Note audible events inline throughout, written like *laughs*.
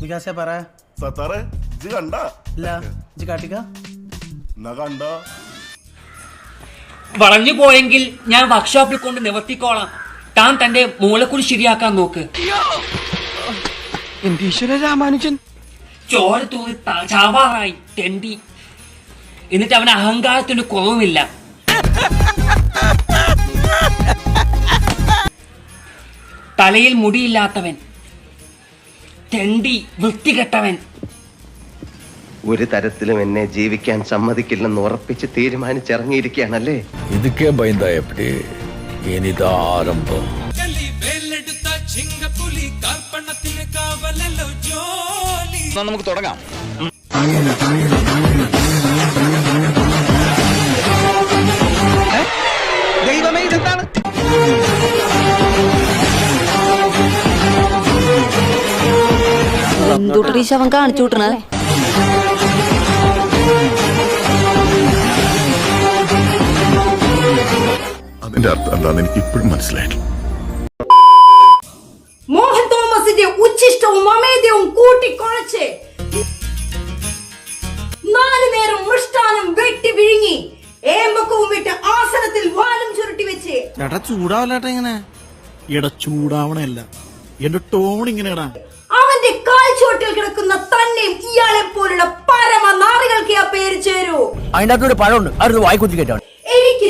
വികാസേ പറ. സത്താറെ ഇത് കണ്ട? ഇല്ല ഇജ്ജ് കാട്ടിക്ക. എന്നാ കണ്ട? വളഞ്ഞു പോയെങ്കിൽ ഞാൻ വർക്ക്ഷോപ്പിൽ കൊണ്ട് നിവർത്തിക്കോളാം. താൻ തന്റെ മൂലക്കുടി ശരിയാക്കാൻ നോക്ക്. എന്റെ ഈശ്വര രാമാനുജൻ. ചോര തൂറി ചാവാറായി തെണ്ടി. എന്നിട്ട് അവൻ അഹങ്കാരത്തിന് കുറവുമില്ല. തലയിൽ മുടിയില്ലാത്തവൻ. തെണ്ടി വൃത്തികെട്ടവൻ. ഒരു തരത്തിലും എന്നെ ജീവിക്കാൻ സമ്മതിക്കില്ലെന്ന് ഉറപ്പിച്ച് തീരുമാനിച്ചിറങ്ങിയിരിക്കുകയാണല്ലേ? ഇതൊക്കെ ഭയന്തായപ്പടി ഇനിതാ ആരംഭം. നമുക്ക് തുടങ്ങാം. എന്തുട്ടീശ അവൻ കാണിച്ചു വിട്ടണേ. അതിന്റെ അർത്ഥം എന്താന്ന് എനിക്ക് ഇപ്പോഴും മനസ്സിലായിട്ടില്ല. മോഹൻ തോമസിന്റെ ഉച്ചിഷ്ടവും അമേദ്യവും കൂട്ടിക്കുഴച്ച്. നാലു നേരം മൃഷ്ടാനം വെട്ടി വിഴുങ്ങി. ഏമ്പക്കവും വിട്ട് ആസനത്തിൽ വാലും ചുരുട്ടി വെച്ച്. ചൂടാവല്ലേട്ടാ ഇങ്ങനെ. എടാ ചൂടാവണല്ല എന്റെ ടോൺ ഇങ്ങനെടാ. അതിന്റെ അകത്തൊരു പഴമുണ്ട്. വായി വായിക്കുത്തി കേട്ടാണ്. എനിക്ക്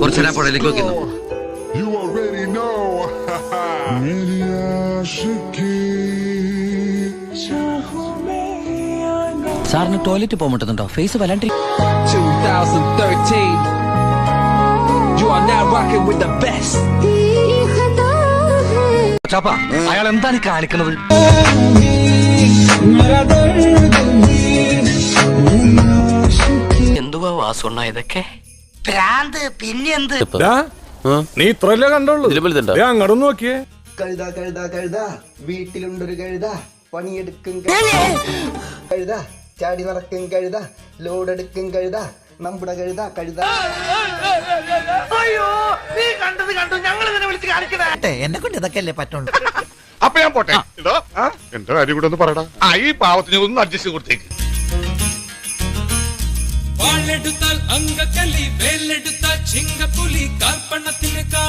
കുറച്ചേരാ പുഴയിലേക്ക് നോക്കുന്നു You already know. *laughs* സാറിന് ടോയ്ലറ്റ് പോകാൻ പറ്റുന്നുണ്ടോ? ഫേസ് വല്ലാണ്ടി 2013. You are now rocking with the best. ചാപ്പ? അയാൾ എന്താണ് ഈ കാണിക്കുന്നത്? എന്തുവാ വാസുണ്ണ ഇതൊക്കെ? ഭ്രാന്ത് പിന്നെ എന്ത് നീ ഇത്രല്ലേ കണ്ടുള്ളൂ? അങ്ങോട്ട് നോക്കിയേ. കഴുത കഴുത കഴുത. വീട്ടിലുണ്ടൊരു കഴുത. പണിയെടുക്കും കഴുത. ചാടി നടക്കും കഴുത. ലോഡെടുക്കും കഴുത. നമ്മുടെ കഴുത കഴുത. എന്നെ കൊണ്ട് ഇതൊക്കെ അല്ലേ പറ്റുള്ളൂ. *laughs* അപ്പൊ ഞാൻ പോട്ടെ. എന്റെ കാര്യം കൂടെ ഒന്ന് പറയടാ ആ ഈ പാവത്തിന് ഒന്ന് അഡ്ജസ്റ്റ് കൊടുത്തേക്ക്. വാളെടുത്താൽ അങ്കക്കലി വേലെടുത്താൽ ചിങ്കപ്പുലി കാൽപ്പണത്തിന് കാ